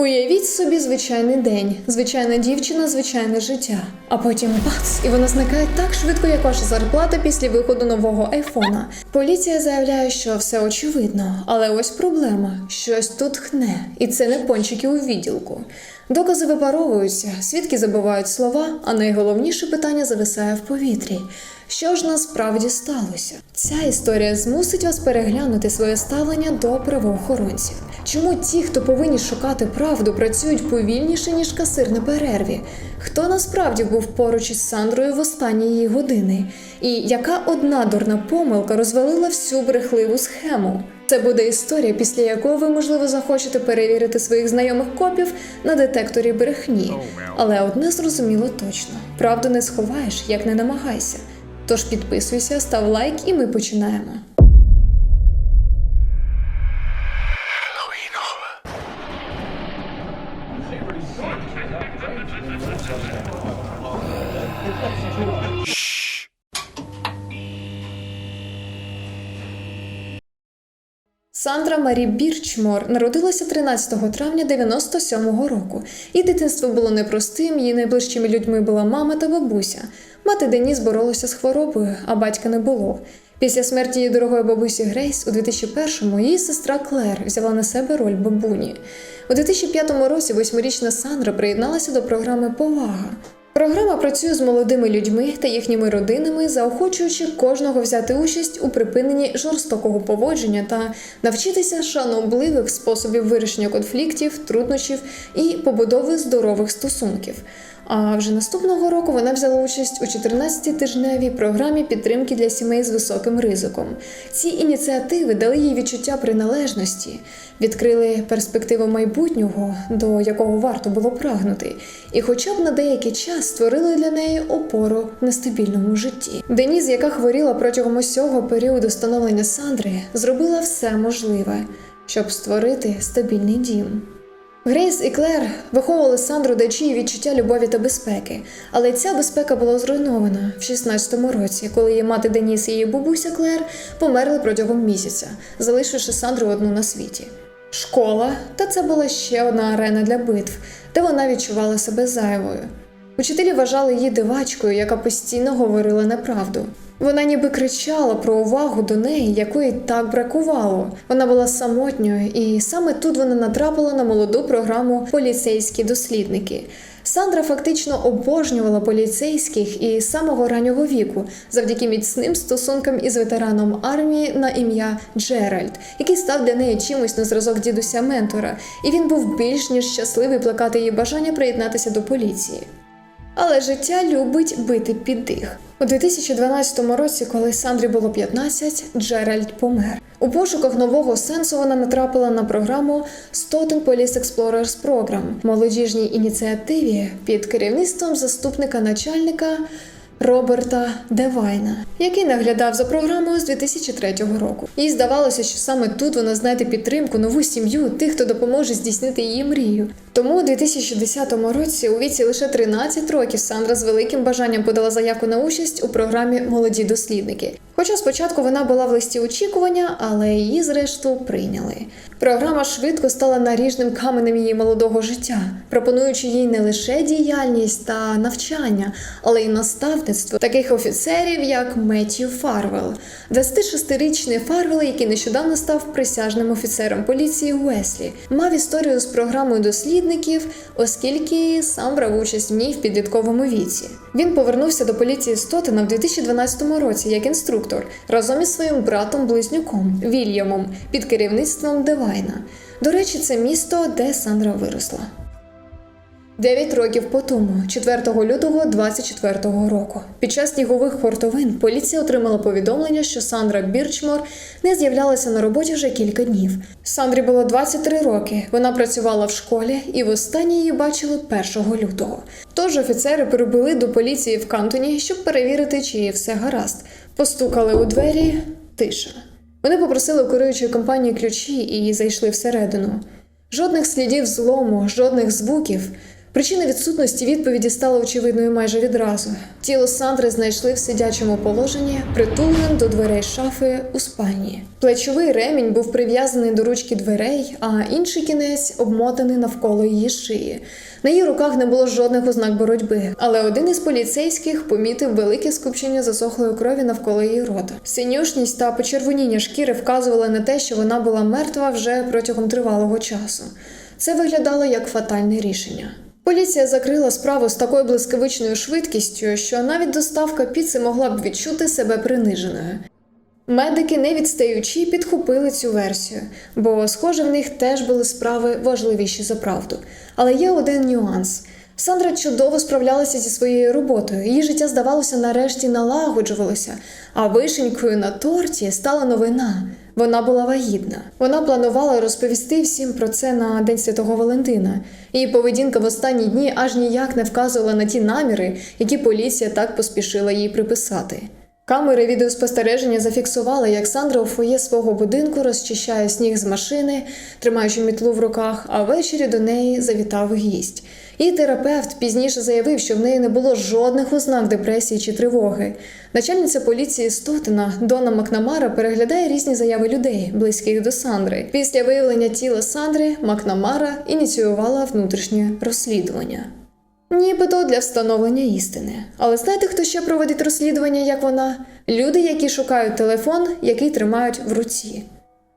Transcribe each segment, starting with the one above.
Уявіть собі звичайний день, звичайна дівчина, звичайне життя. А потім бац, і вона зникає так швидко, як ваша зарплата після виходу нового айфона. Поліція заявляє, що все очевидно, але ось проблема: щось тут хне, і це не пончики у відділку. Докази випаровуються, свідки забувають слова, а найголовніше питання зависає в повітрі. Що ж насправді сталося? Ця історія змусить вас переглянути своє ставлення до правоохоронців. Чому ті, хто повинні шукати правду, працюють повільніше ніж касир на перерві? Хто насправді був поруч із Сандрою в останні її години? І яка одна дурна помилка розвалила всю брехливу схему? Це буде історія, після якої ви, можливо, захочете перевірити своїх знайомих копів на детекторі брехні. Але одне зрозуміло точно: правду не сховаєш, як не намагайся. Тож підписуйся, став лайк, і ми починаємо. Сандра Марі Бірчмор народилася 13 травня 97-го року. Її дитинство було непростим, її найближчими людьми була мама та бабуся. Мати Деніс боролася з хворобою, а батька не було. Після смерті її дорогої бабусі Грейс у 2001-му її сестра Клер взяла на себе роль бабуні. У 2005 році восьмирічна Сандра приєдналася до програми Повага. Програма працює з молодими людьми та їхніми родинами, заохочуючи кожного взяти участь у припиненні жорстокого поводження та навчитися шанобливих способів вирішення конфліктів, труднощів і побудови здорових стосунків. А вже наступного року вона взяла участь у 14-тижневій програмі підтримки для сімей з високим ризиком. Ці ініціативи дали їй відчуття приналежності, відкрили перспективу майбутнього, до якого варто було прагнути, і, хоча б на деякий час, створили для неї опору в нестабільному житті. Деніс, яка хворіла протягом усього періоду становлення Сандри, зробила все можливе, щоб створити стабільний дім. Грейс і Клер виховували Сандру даючи їй відчуття любові та безпеки, але ця безпека була зруйнована в 16-му році, коли її мати Деніс і її бабуся Клер померли протягом місяця, залишивши Сандру одну на світі. Школа, та це була ще одна арена для битв, де вона відчувала себе зайвою. Учителі вважали її дивачкою, яка постійно говорила неправду. Вона ніби кричала про увагу до неї, якої так бракувало. Вона була самотньою, і саме тут вона натрапила на молоду програму Поліцейські дослідники. Сандра фактично обожнювала поліцейських і самого раннього віку, завдяки міцним стосункам із ветераном армії на ім'я Джеральд, який став для неї чимось на зразок дідуся ментора, і він був більш ніж щасливий плакати її бажання приєднатися до поліції. Але життя любить бити під дих. У 2012 році, коли Сандрі було 15, Джеральд помер. У пошуках нового сенсу вона натрапила на програму Stoughton Police Explorers Program – молодіжній ініціативі під керівництвом заступника начальника Роберта Девайна, який наглядав за програмою з 2003 року. Їй здавалося, що саме тут вона знайде підтримку, нову сім'ю, тих, хто допоможе здійснити її мрію. Тому у 2010 році, у віці лише 13 років, Сандра з великим бажанням подала заявку на участь у програмі Молоді дослідники. Хоча спочатку вона була в листі очікування, але її зрештою прийняли. Програма швидко стала наріжним каменем її молодого життя, пропонуючи їй не лише діяльність та навчання, але й наставництво таких офіцерів, як Меттью Фарвел, 26-річний Фарвел, який нещодавно став присяжним офіцером поліції Уеслі, мав історію з програмою дослідників, оскільки сам брав участь в ній в підлітковому віці. Він повернувся до поліції Стотена в 2012 році як інструктор разом із своїм братом-близнюком Вільямом під керівництвом Девайна. До речі, це місто, де Сандра виросла. Дев'ять років по тому, 4 лютого 24-го року, під час снігових хортовин поліція отримала повідомлення, що Сандра Бірчмор не з'являлася на роботі вже кілька днів. Сандрі було 23 роки. Вона працювала в школі і востаннє її бачили 1 лютого. Тож офіцери прибули до поліції в Кантоні, щоб перевірити, чи все гаразд. Постукали у двері. Тиша. Вони попросили у керуючої компанії ключі і зайшли всередину. Жодних слідів злому, жодних звуків. Причина відсутності відповіді стала очевидною майже відразу. Тіло Сандри знайшли в сидячому положенні, притуленим до дверей шафи у спальні. Плечовий ремінь був прив'язаний до ручки дверей, а інший кінець обмотаний навколо її шиї. На її руках не було жодних ознак боротьби, але один із поліцейських помітив велике скупчення засохлої крові навколо її рота. Синюшність та почервоніння шкіри вказували на те, що вона була мертва вже протягом тривалого часу. Це виглядало як фатальне рішення. Поліція закрила справу з такою блискавичною швидкістю, що навіть доставка піци могла б відчути себе приниженою. Медики, не відстаючи, підхопили цю версію, бо, схоже, в них теж були справи важливіші за правду. Але є один нюанс. Сандра чудово справлялася зі своєю роботою, її життя, здавалося, нарешті налагоджувалося, а вишенькою на торті стала новина. Вона була вагітна. Вона планувала розповісти всім про це на День Святого Валентина. Її поведінка в останні дні аж ніяк не вказувала на ті наміри, які поліція так поспішила їй приписати. Камери відеоспостереження зафіксували, як Сандра у фоє свого будинку розчищає сніг з машини, тримаючи мітлу в руках, а ввечері до неї завітав гість. Її терапевт пізніше заявив, що в неї не було жодних ознак депресії чи тривоги. Начальниця поліції Стотена Дона Макнамара переглядає різні заяви людей, близьких до Сандри. Після виявлення тіла Сандри Макнамара ініціювала внутрішнє розслідування. Нібито для встановлення істини. Але знаєте, хто ще проводить розслідування, як вона? Люди, які шукають телефон, який тримають в руці.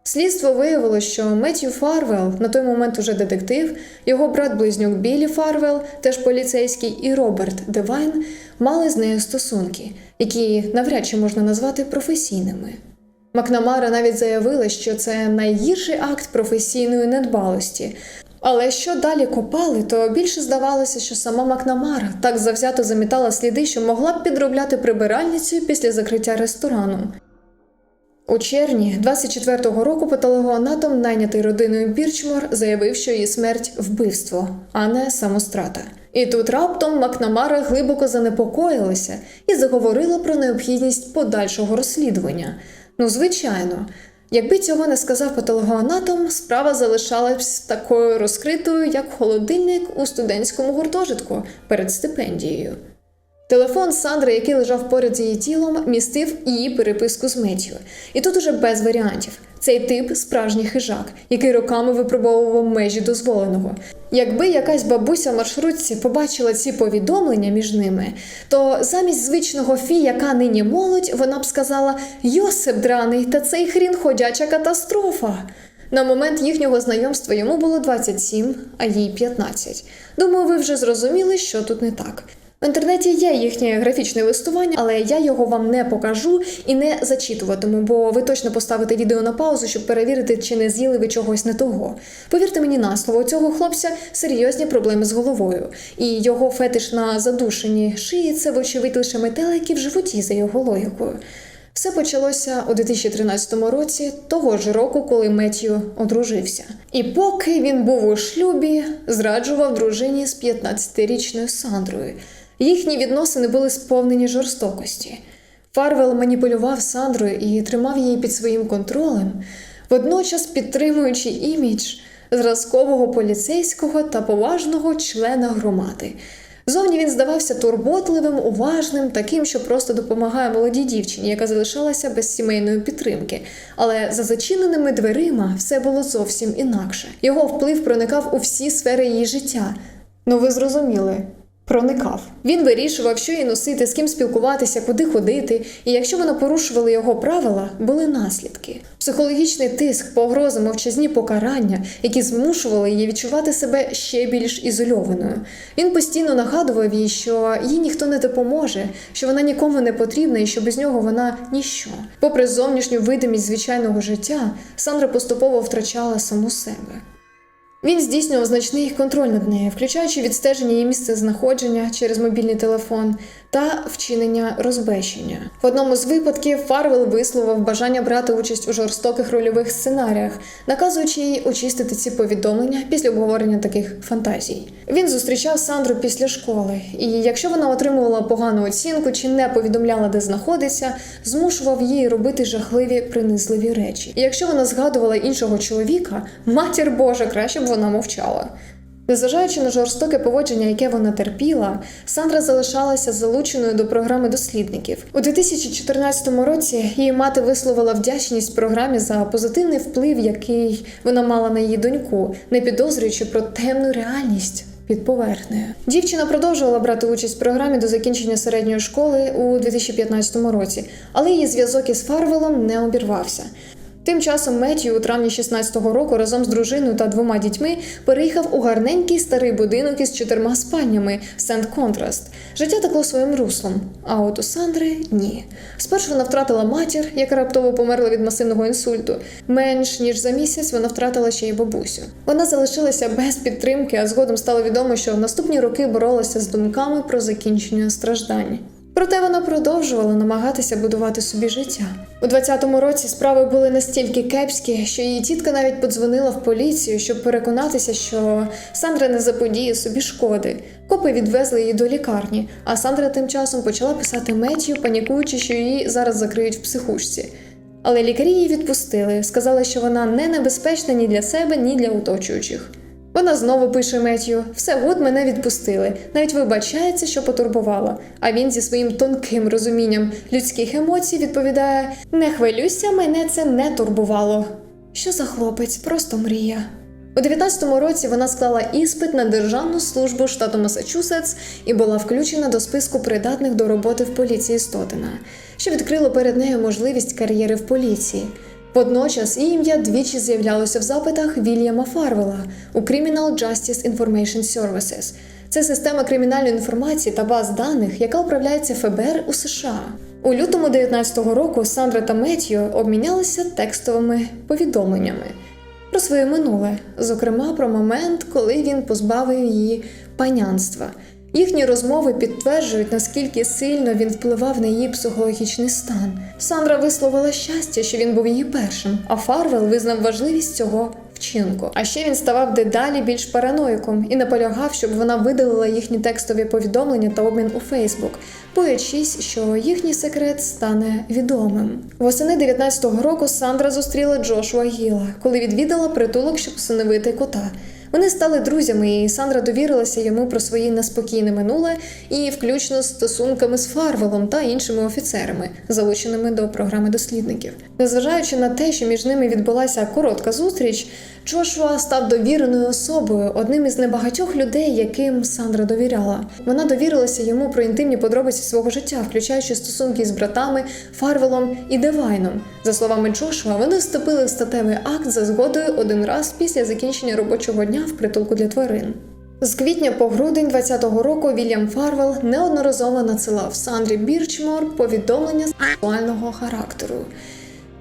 Слідство виявило, що Меттью Фарвел, на той момент уже детектив, його брат-близнюк Біллі Фарвел, теж поліцейський, і Роберт Девайн мали з нею стосунки, які навряд чи можна назвати професійними. Макнамара навіть заявила, що це найгірший акт професійної недбалості. Але що далі копали, то більше здавалося, що сама Макнамара так завзято замітала сліди, що могла б підробляти прибиральницею після закриття ресторану. У червні 24-го року патологоанатом, найнятий родиною Бірчмор, заявив, що її смерть вбивство, а не самострата. І тут раптом Макнамара глибоко занепокоїлася і заговорила про необхідність подальшого розслідування. Ну, звичайно, якби цього не сказав патологоанатом, справа залишалась такою розкритою, як холодильник у студентському гуртожитку перед стипендією. Телефон Сандри, який лежав поряд з її тілом, містив її переписку з Меттю. І тут уже без варіантів. Цей тип справжній хижак, який роками випробовував межі дозволеного. Якби якась бабуся маршрутці побачила ці повідомлення між ними, то замість звичного фі, яка нині молодь, вона б сказала Йосип драний, та цей хрін ходяча катастрофа. На момент їхнього знайомства йому було 27, а їй 15. Думаю, ви вже зрозуміли, що тут не так. В інтернеті є їхнє графічне листування, але я його вам не покажу і не зачитуватиму, бо ви точно поставите відео на паузу, щоб перевірити, чи не з'їли ви чогось не того. Повірте мені на слово, у цього хлопця серйозні проблеми з головою, і його фетиш на задушенні шиї це, вочевидь, лише метелики в животі за його логікою. Все почалося у 2013 році, того ж року, коли Меттью одружився. І поки він був у шлюбі, зраджував дружині з 15-річною Сандрою. Їхні відносини були сповнені жорстокості. Фарвел маніпулював Сандрою і тримав її під своїм контролем, водночас підтримуючи імідж зразкового поліцейського та поважного члена громади. Зовні він здавався турботливим, уважним, таким, що просто допомагає молодій дівчині, яка залишалася без сімейної підтримки. Але за зачиненими дверима все було зовсім інакше. Його вплив проникав у всі сфери її життя. Ну, ви зрозуміли. Проникав. Він вирішував, що їй носити, з ким спілкуватися, куди ходити, і якщо вона порушувала його правила, були наслідки. Психологічний тиск, погрози, мовчазні покарання, які змушували її відчувати себе ще більш ізольованою. Він постійно нагадував їй, що їй ніхто не допоможе, що вона нікому не потрібна і що без нього вона ніщо. Попри зовнішню видимість звичайного життя, Сандра поступово втрачала саму себе. Він здійснював значний контроль над нею, включаючи відстеження її місця знаходження через мобільний телефон та вчинення розбещення. В одному з випадків Фарвел висловив бажання брати участь у жорстоких рольових сценаріях, наказуючи їй очистити ці повідомлення після обговорення таких фантазій. Він зустрічав Сандру після школи, і якщо вона отримувала погану оцінку чи не повідомляла, де знаходиться, змушував її робити жахливі принизливі речі. І якщо вона згадувала іншого чоловіка, матір Божа, краще б вона мовчала. Незважаючи на жорстоке поводження, яке вона терпіла, Сандра залишалася залученою до програми дослідників. У 2014 році її мати висловила вдячність програмі за позитивний вплив, який вона мала на її доньку, не підозрюючи про темну реальність. Під поверхнею дівчина продовжувала брати участь в програмі до закінчення середньої школи у 2015 році, але її зв'язок із Фарвелом не обірвався. Тим часом Меттью у травні 16-го року разом з дружиною та двома дітьми переїхав у гарненький старий будинок із чотирма спальнями Сент Контраст. Життя текло своїм руслом. А от у Сандри ні. Спершу вона втратила матір, яка раптово померла від масивного інсульту. Менш ніж за місяць вона втратила ще й бабусю. Вона залишилася без підтримки, а згодом стало відомо, що в наступні роки боролася з думками про закінчення страждань. Проте вона продовжувала намагатися будувати собі життя. У 20-му році справи були настільки кепські, що її тітка навіть подзвонила в поліцію, щоб переконатися, що Сандра не заподіє собі шкоди. Копи відвезли її до лікарні, а Сандра тим часом почала писати Меттію, панікуючи, що її зараз закриють в психушці. Але лікарі її відпустили, сказали, що вона не небезпечна ні для себе, ні для оточуючих. Вона знову пише Меттію, все гуд мене відпустили. Навіть вибачається, що потурбувала. А він зі своїм тонким розумінням людських емоцій відповідає: Не хвилюйся, мене це не турбувало. Що за хлопець, просто мрія. У 19-му році вона склала іспит на державну службу штату Масачусетс і була включена до списку придатних до роботи в поліції Стотена, що відкрило перед нею можливість кар'єри в поліції. Водночас її ім'я двічі з'являлося в запитах Вільяма Фарвела у Criminal Justice Information Services. Це система кримінальної інформації та баз даних, яка управляється ФБР у США. У лютому 19-го року Сандра та Меттью обмінялися текстовими повідомленнями про своє минуле, зокрема про момент, коли він позбавив її панянства. Їхні розмови підтверджують, наскільки сильно він впливав на її психологічний стан. Сандра висловила щастя, що він був її першим, а Фарвел визнав важливість цього вчинку. А ще він ставав дедалі більш параноїком і наполягав, щоб вона видалила їхні текстові повідомлення та обмін у Фейсбук, боячись, що їхній секрет стане відомим. Восени 19-го року Сандра зустріла Джошуа Гіла, коли відвідала притулок, щоб усиновити кота. Вони стали друзями, і Сандра довірилася йому про своє неспокійне минуле і включно з стосунками з Фарвелом та іншими офіцерами, залученими до програми дослідників. Незважаючи на те, що між ними відбулася коротка зустріч, Джошуа став довіреною особою, одним із небагатьох людей, яким Сандра довіряла. Вона довірилася йому про інтимні подробиці свого життя, включаючи стосунки з братами Фарвелом і Девайном. За словами Джошуа, вони вступили в статевий акт за згодою один раз після закінчення робочого дня в притулку для тварин. З квітня по грудень 20-го року Вільям Фарвел неодноразово надсилав Сандрі Бірчмор повідомлення сексуального характеру.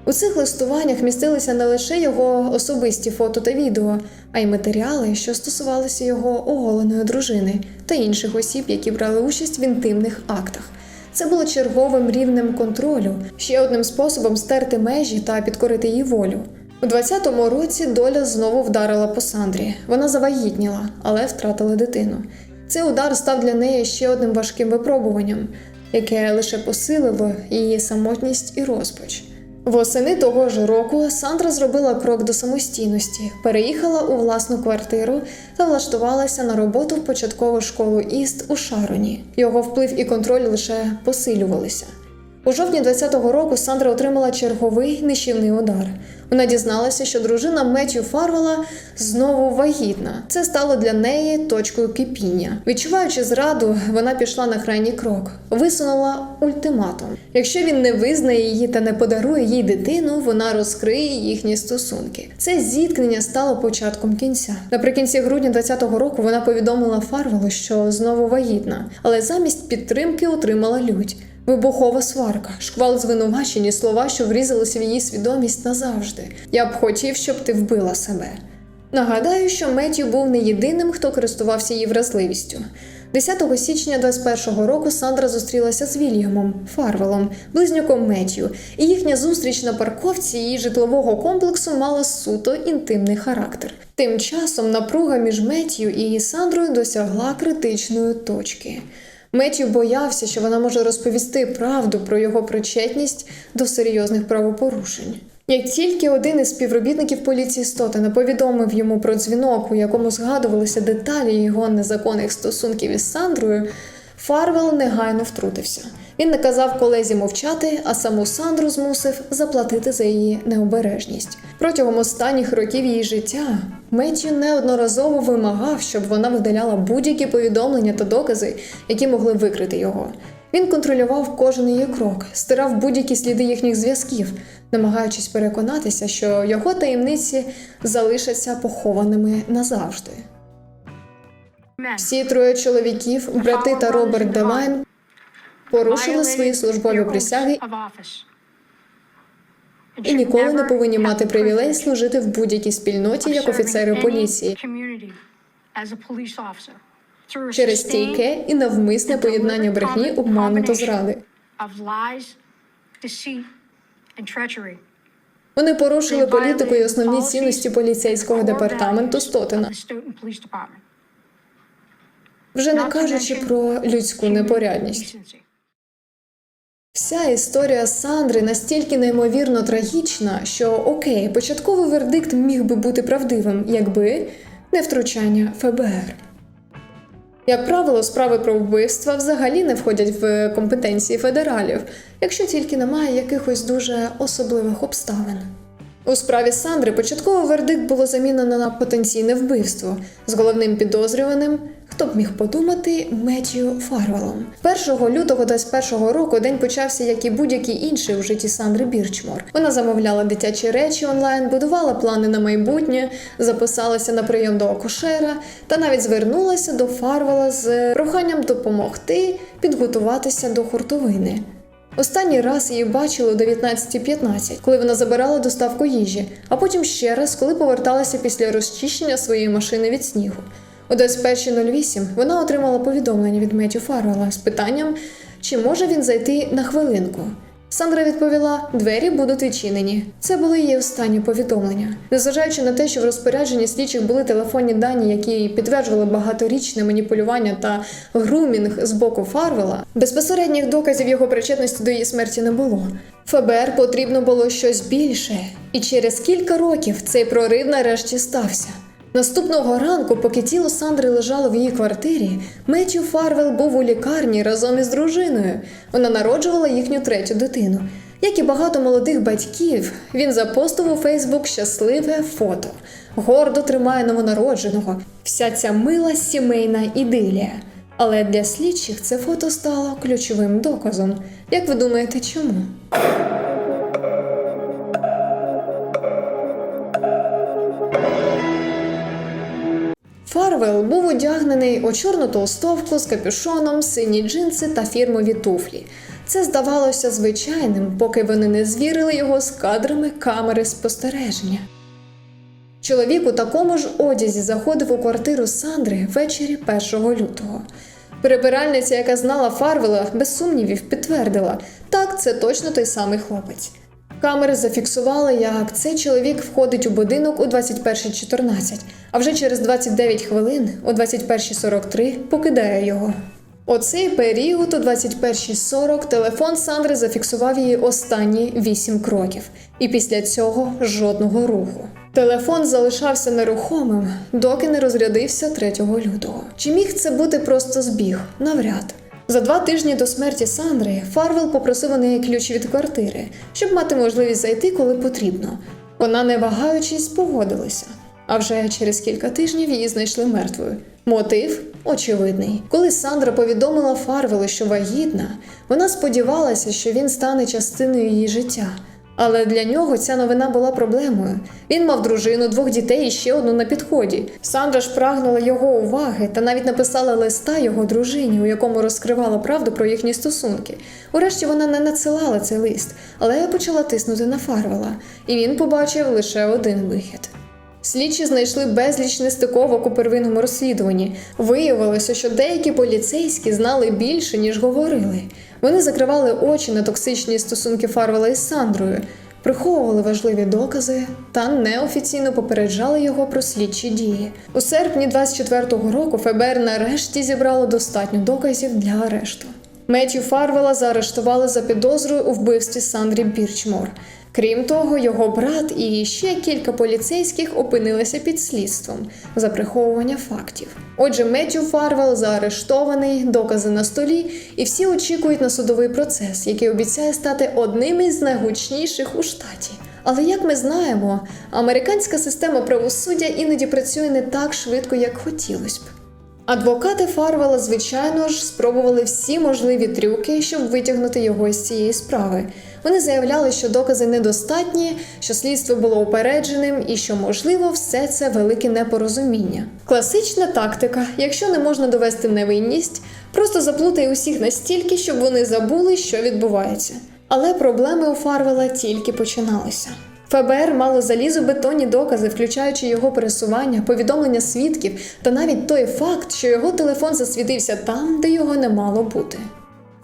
У цих листуваннях містилися не лише його особисті фото та відео, а й матеріали, що стосувалися його оголеної дружини та інших осіб, які брали участь в інтимних актах. Це було черговим рівнем контролю, ще одним способом стерти межі та підкорити її волю. У 20-му році доля знову вдарила по Сандрі. Вона завагітніла, але втратила дитину. Цей удар став для неї ще одним важким випробуванням, яке лише посилило її самотність і розпач. Восени того ж року Сандра зробила крок до самостійності, переїхала у власну квартиру та влаштувалася на роботу в початкову школу Іст у Шароні. Його вплив і контроль лише посилювалися. У жовтні 20-го року Сандра отримала черговий нищівний удар. Вона дізналася, що дружина Меттю Фарвела знову вагітна. Це стало для неї точкою кипіння. Відчуваючи зраду, вона пішла на крайній крок, висунула ультиматум. Якщо він не визнає її та не подарує їй дитину, вона розкриє їхні стосунки. Це зіткнення стало початком кінця. Наприкінці грудня 20-го року вона повідомила Фарвелу, що знову вагітна, але замість підтримки отримала лють. Вибухова сварка, шквал звинувачень і слова, що врізалися в її свідомість назавжди. Я б хотів, щоб ти вбила себе. Нагадаю, що Меттю був не єдиним, хто користувався її вразливістю. 10 січня 21-го року Сандра зустрілася з Вільямом Фарвелом, близнюком Меттю, і їхня зустріч на парковці її житлового комплексу мала суто інтимний характер. Тим часом напруга між Меттю і Сандрою досягла критичної точки. Меттю боявся, що вона може розповісти правду про його причетність до серйозних правопорушень. Як тільки один із співробітників поліції Стотена повідомив йому про дзвінок, у якому згадувалися деталі його незаконних стосунків із Сандрою, Фарвел негайно втрутився. Він наказав колезі мовчати, а саму Сандру змусив заплатити за її необережність. Протягом останніх років її життя Меттю неодноразово вимагав, щоб вона видаляла будь-які повідомлення та докази, які могли викрити його. Він контролював кожен її крок, стирав будь-які сліди їхніх зв'язків, намагаючись переконатися, що його таємниці залишаться похованими назавжди. Всі троє чоловіків, брати та Роберт Девайн, порушили свої службові присяги і ніколи не повинні мати привілей служити в будь-якій спільноті як офіцери поліції. через стійке і навмисне поєднання брехні, обману та зради. Вони порушили політику і основні цінності поліцейського департаменту Стотена, вже не кажучи про людську непорядність. Вся історія Сандри настільки неймовірно трагічна, що окей, початковий вердикт міг би бути правдивим, якби не втручання ФБР. Як правило, справи про вбивства взагалі не входять в компетенції федералів, якщо тільки немає якихось дуже особливих обставин. У справі Сандри початковий вердикт було замінено на потенційне вбивство з головним підозрюваним, хто б міг подумати, Меттію Фарвелом. 1 лютого 21 року день почався, як і будь-який інший у житті Сандри Бірчмор. Вона замовляла дитячі речі онлайн, будувала плани на майбутнє, записалася на прийом до акушера та навіть звернулася до Фарвела з проханням допомогти підготуватися до хуртовини. Останній раз її бачили о 19.15, коли вона забирала доставку їжі, а потім ще раз, коли поверталася після розчищення своєї машини від снігу. О 21.08 вона отримала повідомлення від Меттю Фарвела з питанням, чи може він зайти на хвилинку. Сандра відповіла: двері будуть відчинені. Це були її останні повідомлення. Незважаючи на те, що в розпорядженні слідчих були телефонні дані, які підтверджували багаторічне маніпулювання та грумінг з боку Фарвела, безпосередніх доказів його причетності до її смерті не було. ФБР потрібно було щось більше, і через кілька років цей прорив нарешті стався. Наступного ранку, поки тіло Сандри лежало в її квартирі, Меттю Фарвел був у лікарні разом із дружиною. Вона народжувала їхню третю дитину. Як і багато молодих батьків, він запостив у Фейсбук щасливе фото, гордо тримає новонародженого. Вся ця мила сімейна ідилія. Але для слідчих це фото стало ключовим доказом. Як ви думаєте, чому? Фарвел був одягнений у чорну толстовку з капюшоном, сині джинси та фірмові туфлі. Це здавалося звичайним, поки вони не звірили його з кадрами камери спостереження. Чоловік у такому ж одязі заходив у квартиру Сандри ввечері 1 лютого. Прибиральниця, яка знала Фарвела, без сумнівів підтвердила, так, це точно той самий хлопець. Камери зафіксували, як цей чоловік входить у будинок у 21.14, а вже через 29 хвилин, о 21.43, покидає його. У цей період, о 21.40, телефон Сандри зафіксував її останні 8 кроків, і після цього жодного руху. Телефон залишався нерухомим, доки не розрядився 3 лютого. Чи міг це бути просто збіг? Навряд. За два тижні до смерті Сандри Фарвел попросив у неї ключ від квартири, щоб мати можливість зайти, коли потрібно. Вона, не вагаючись, погодилася. А вже через кілька тижнів її знайшли мертвою. Мотив очевидний. Коли Сандра повідомила Фарвелу, що вагітна, вона сподівалася, що він стане частиною її життя. Але для нього ця новина була проблемою. Він мав дружину, двох дітей і ще одну на підході. Сандра ж прагнула його уваги та навіть написала листа його дружині, у якому розкривала правду про їхні стосунки. Урешті вона не надсилала цей лист, але почала тиснути на Фарвела, і він побачив лише один вихід. Слідчі знайшли безліч нестиковок у первинному розслідуванні. Виявилося, що деякі поліцейські знали більше, ніж говорили. Вони закривали очі на токсичні стосунки Фарвела із Сандрою, приховували важливі докази та неофіційно попереджали його про слідчі дії. У серпні 24-го року ФБР нарешті зібрало достатньо доказів для арешту. Меттю Фарвела заарештували за підозрою у вбивстві Сандрі Бірчмор. Крім того, його брат і ще кілька поліцейських опинилися під слідством за приховування фактів. Отже, Меттю Фарвел заарештований, докази на столі, і всі очікують на судовий процес, який обіцяє стати одним із найгучніших у штаті. Але як ми знаємо, американська система правосуддя іноді працює не так швидко, як хотілося б. Адвокати Фарвела, звичайно ж, спробували всі можливі трюки, щоб витягнути його з цієї справи. Вони заявляли, що докази недостатні, що слідство було упередженим і що, можливо, все це велике непорозуміння. Класична тактика: якщо не можна довести невинність, просто заплутай усіх настільки, щоб вони забули, що відбувається. Але проблеми у Фарвела тільки починалися. ФБР мало залізобетонні докази, включаючи його пересування, повідомлення свідків та навіть той факт, що його телефон засвітився там, де його не мало бути.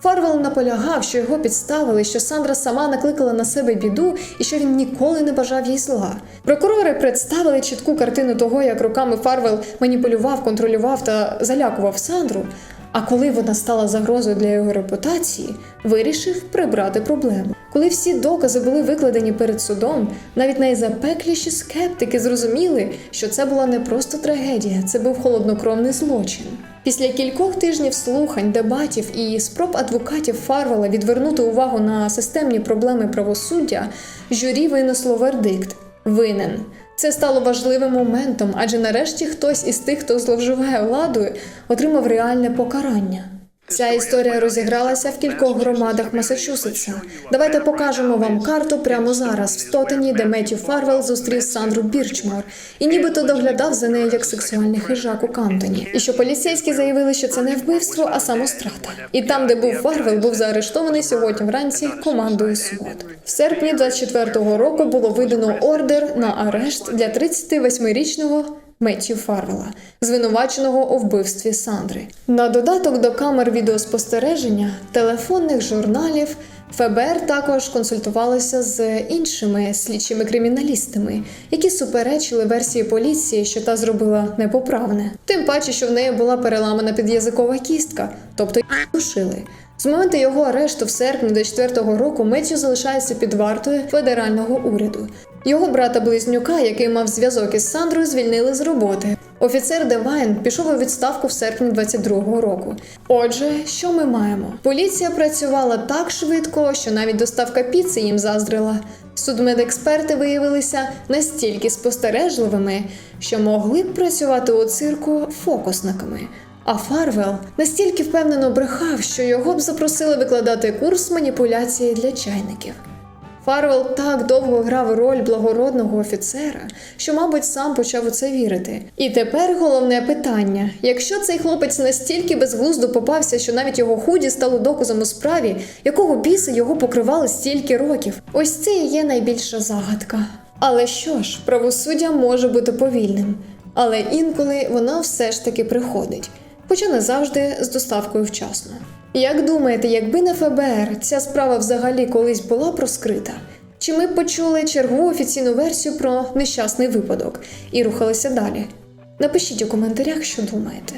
Фарвел наполягав, що його підставили, що Сандра сама накликала на себе біду і що він ніколи не бажав їй зла. Прокурори представили чітку картину того, як руками Фарвел маніпулював, контролював та залякував Сандру. А коли вона стала загрозою для його репутації, вирішив прибрати проблему. Коли всі докази були викладені перед судом, навіть найзапекліші скептики зрозуміли, що це була не просто трагедія, це був холоднокровний злочин. Після кількох тижнів слухань, дебатів і спроб адвокатів Фарвела відвернути увагу на системні проблеми правосуддя, журі винесло вердикт винен. Це стало важливим моментом, адже нарешті хтось із тих, хто зловживає владою, отримав реальне покарання. Ця історія розігралася в кількох громадах Масачусетса. Давайте покажемо вам карту прямо зараз в Стотені, де Меттю Фарвел зустрів Сандру Бірчмор і нібито доглядав за нею як сексуальний хижак у Кантоні. І що поліцейські заявили, що це не вбивство, а самострата. І там, де був Фарвел, був заарештований сьогодні вранці командою СВОТ. В серпні 24-го року було видано ордер на арешт для 38-річного Меттью Фарвела, звинуваченого у вбивстві Сандри. На додаток до камер відеоспостереження, телефонних журналів. ФБР також консультувалося з іншими слідчими криміналістами, які суперечили версії поліції, що та зробила непоправне. Тим паче, що в неї була переламана під'язикова кістка, тобто її душили. З моменту його арешту в серпні 24-го року Меттю залишається під вартою федерального уряду. Його брата близнюка, який мав зв'язок із Сандрою, звільнили з роботи. Офіцер Девайн пішов у відставку в серпні 22-го року. Отже, що ми маємо? Поліція працювала так швидко, що навіть доставка піци їм заздрила. Судмедексперти виявилися настільки спостережливими, що могли б працювати у цирку фокусниками. А Фарвел настільки впевнено брехав, що його б запросили викладати курс маніпуляції для чайників. Фарвел так довго грав роль благородного офіцера, що, мабуть, сам почав у це вірити. І тепер головне питання: якщо цей хлопець настільки безглуздо попався, що навіть його худі стало доказом у справі, якого біса його покривали стільки років, ось це і є найбільша загадка. Але що ж, правосуддя може бути повільним, але інколи воно все ж таки приходить, хоча не завжди з доставкою вчасно. Як думаєте, якби не ФБР ця справа взагалі колись була проскрита? Чи ми почули чергову офіційну версію про нещасний випадок і рухалися далі? Напишіть у коментарях, що думаєте.